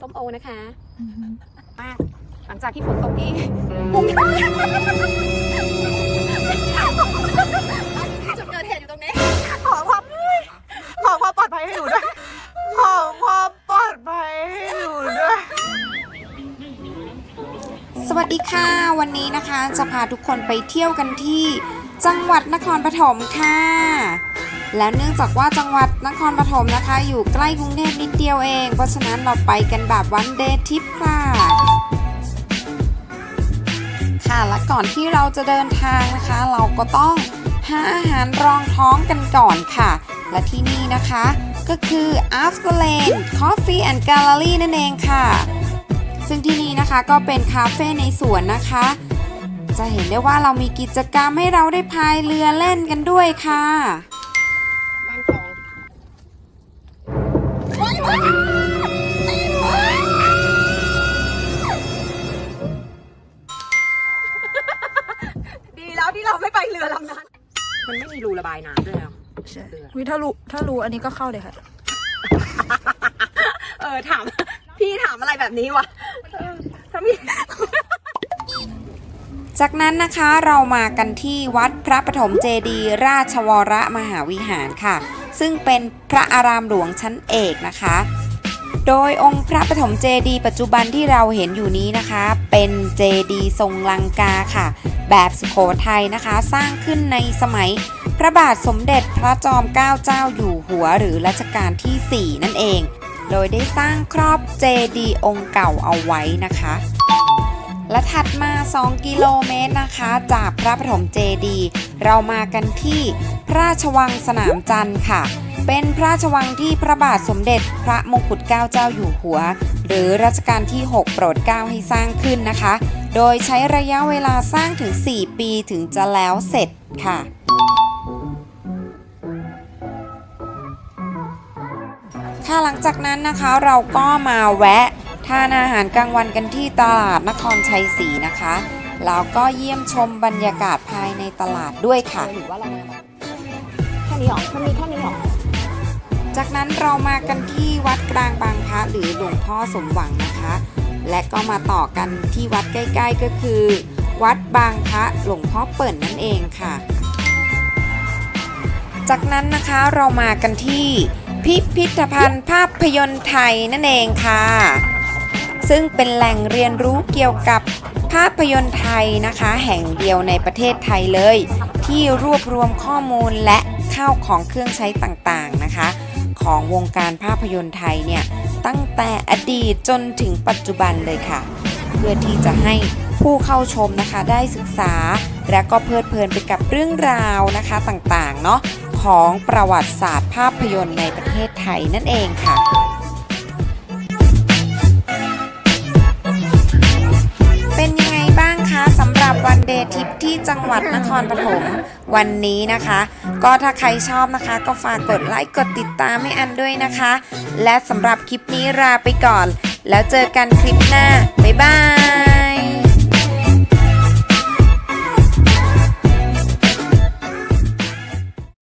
ส้มโอนะคะมากหลังจากที่ฝนตกที่กรุงเทพจุดเกิดเหตุอยู่ตรงนี้ ขอความขอความปลอดภัยให้หนูด้วย ขอความปลอดภัยให้หนูด้วย สวัสดีค่ะ วันนี้นะคะ จะพาทุกคนไปเที่ยวกันที่จังหวัดนครปฐมค่ะ แล้วเนื่องจากว่าจังหวัดนครปฐมนะคะ อยู่ใกล้กรุงเทพนิดเดียวเอง เพราะฉะนั้นเราไปกันแบบวันเดย์ทริปค่ะ ค่ะและก่อนที่เราจะเดินทางนะคะ เราก็ต้องหาอาหารรองท้องกันก่อนค่ะ และที่นี่นะคะ ก็คือ After Lane Coffee and Gallery นั่นเองค่ะ ซึ่งที่นี่นะคะก็เป็นคาเฟ่ในสวนนะคะ จะเห็นได้ว่าเรามีกิจกรรมให้เราได้พายเรือเล่นกันด้วยค่ะ รูระบายน้ำด้วยอะใช่วิถ้ารู้ถ้ารู้อันนี้ก็เข้าเลยค่ะ เออถาม พี่ถามอะไรแบบนี้วะเออถ้ามี จากนั้นนะคะเรามากันที่วัดพระปฐมเจดีย์ราชวรมหาวิหารค่ะ ซึ่งเป็นพระอารามหลวงชั้นเอกนะคะ โดยองค์พระปฐมเจดีย์ปัจจุบันที่เราเห็นอยู่นี้นะคะ เป็นเจดีย์ทรงลังกาค่ะ แบบสุโขทัยนะคะ สร้างขึ้นในสมัยพระบาทสมเด็จพระจอมเกล้าเจ้าอยู่หัวหรือรัชกาลที่ 4 นั่นเอง โดยได้สร้างครอบเจดีย์องค์เก่าเอาไว้นะคะ และถัดมา 2 กิโลเมตรนะคะ จากพระปฐมเจดีย์เรามากันที่ ระราชวังสนามจันทร์ค่ะ เป็นพระราชวังที่พระบาทสมเด็จพระมงกุฎเกล้าเจ้าอยู่หัว หรือรัชกาลที่ 6 โปรดเกล้าให้สร้างขึ้นนะคะ โดยใช้ระยะเวลาสร้างถึง 4 ปีถึงจะแล้วเสร็จค่ะค่ะหลังจากนั้นนะคะเราก็มาแวะทานอาหารกลางวันกันที่ตลาดนครชัยศรีนะคะ แล้วก็เยี่ยมชมบรรยากาศภายในตลาดด้วยค่ะ นี้หรอมันมีแค่นี้หรอจากนั้นเรามากันที่วัดกลางบางพระหรือหลวงพ่อสมหวังนะคะ และก็มาต่อกันที่วัดใกล้ ๆก็คือ วัดบางพระหลวงพ่อเปิ่นนั่นเองค่ะ จากนั้นนะคะเรามากันที่พิพิธภัณฑ์ภาพยนตร์ไทยนั่นเองค่ะ ซึ่งเป็นแหล่งเรียนรู้เกี่ยวกับ ภาพยนตร์ไทยนะคะแห่งเดียวในประเทศไทยเลย ที่รวบรวมข้อมูลและข้าวของเครื่องใช้ต่างๆนะคะ ของวงการภาพยนตร์ไทยเนี่ยตั้งแต่อดีตจนถึงปัจจุบันเลยค่ะ เพื่อที่จะให้ผู้เข้าชมนะคะได้ศึกษา และก็เพลิดเพลินไปกับเรื่องราวนะคะต่างๆเนาะของประวัติศาสตร์ภาพยนตร์ในประเทศไทยนั่นเองค่ะ เป็นยังไงบ้างคะสำหรับวันเดย์ทริปที่จังหวัดนครปฐมวันนี้นะคะ ก็ถ้าใครชอบนะคะ ก็ฝากกดไลค์กดติดตามให้อันด้วยนะคะ และสำหรับคลิปนี้ลาไปก่อน แล้วเจอกันคลิปหน้า บ๊ายบาย